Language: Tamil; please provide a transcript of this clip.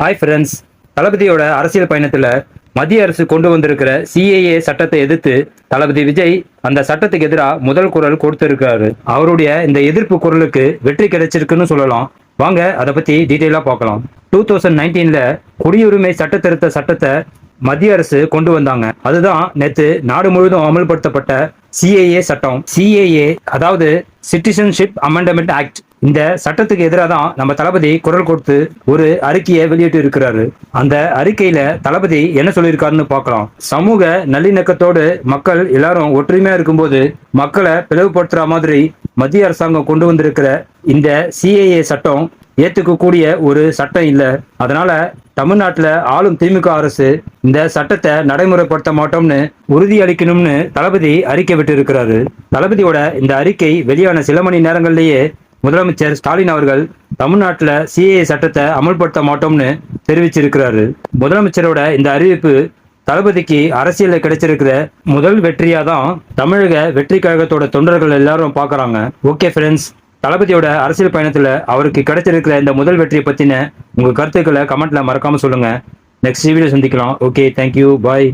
ஹாய் ஃப்ரெண்ட்ஸ் தளபதியோட அரசியல் பயணத்தில் மத்திய அரசு கொண்டு வந்திருக்கிற சிஏஏ சட்டத்தை எதிர்த்து தளபதி விஜய் அந்த சட்டத்துக்கு எதிராக முதல் குரல் கொடுத்திருக்காரு அவருடைய இந்த எதிர்ப்பு குரலுக்கு வெற்றி கிடைச்சிருக்குன்னு சொல்லலாம். வாங்க அதை பற்றி டீட்டெயிலாக பார்க்கலாம். டூ தௌசண்ட் நைன்டீனில் குடியுரிமை சட்ட திருத்த சட்டத்தை மத்திய அரசு கொண்டு வந்தாங்க. அதுதான் நேற்று நாடு முழுவதும் அமல்படுத்தப்பட்ட சிஏஏ சட்டம். சிஏஏ அதாவது சிட்டிசன்ஷிப் அமெண்டமெண்ட் ஆக்ட் இந்த சட்டத்துக்கு எதிராக தான் நம்ம தளபதி குரல் கொடுத்து ஒரு அறிக்கையை வெளியிட்டு இருக்கிறாரு அந்த அறிக்கையில தளபதி என்ன சொல்லியிருக்காருன்னு பார்க்கலாம். சமூக நல்லிணக்கத்தோடு மக்கள் எல்லாரும் ஒற்றுமையா இருக்கும்போது மக்களை பிளவுபடுத்துற மாதிரி மத்திய அரசாங்கம் கொண்டு வந்திருக்கிற இந்த சிஏஏ சட்டம் ஏத்துக்கக்கூடிய ஒரு சட்டம் இல்லை. அதனால தமிழ்நாட்டில் ஆளும் திமுக அரசு இந்த சட்டத்தை நடைமுறைப்படுத்த மாட்டோம்னு உறுதி அளிக்கணும்னு தளபதி அறிக்கை விட்டு இருக்கிறாரு தளபதியோட இந்த அறிக்கை வெளியான சில மணி நேரங்கள்லேயே முதலமைச்சர் ஸ்டாலின் அவர்கள் தமிழ்நாட்டில் சிஏஏ சட்டத்தை அமல்படுத்த மாட்டோம்னு தெரிவிச்சிருக்கிறாரு. முதலமைச்சரோட இந்த அறிவிப்பு தளபதிக்கு அரசியலில் கிடைச்சிருக்கிற முதல் வெற்றியா தான் தமிழக வெற்றி கழகத்தோட தொண்டர்கள் எல்லாரும் பார்க்கறாங்க ஓகே ஃப்ரெண்ட்ஸ் தளபதியோட அரசியல் பயணத்தில் அவருக்கு கிடைச்சிருக்கிற இந்த முதல் வெற்றியை பற்றின உங்கள் கருத்துக்களை கமெண்ட்டில் மறக்காமல் சொல்லுங்கள் நெக்ஸ்ட் வீடியோ சந்திக்கலாம். Okay thank you bye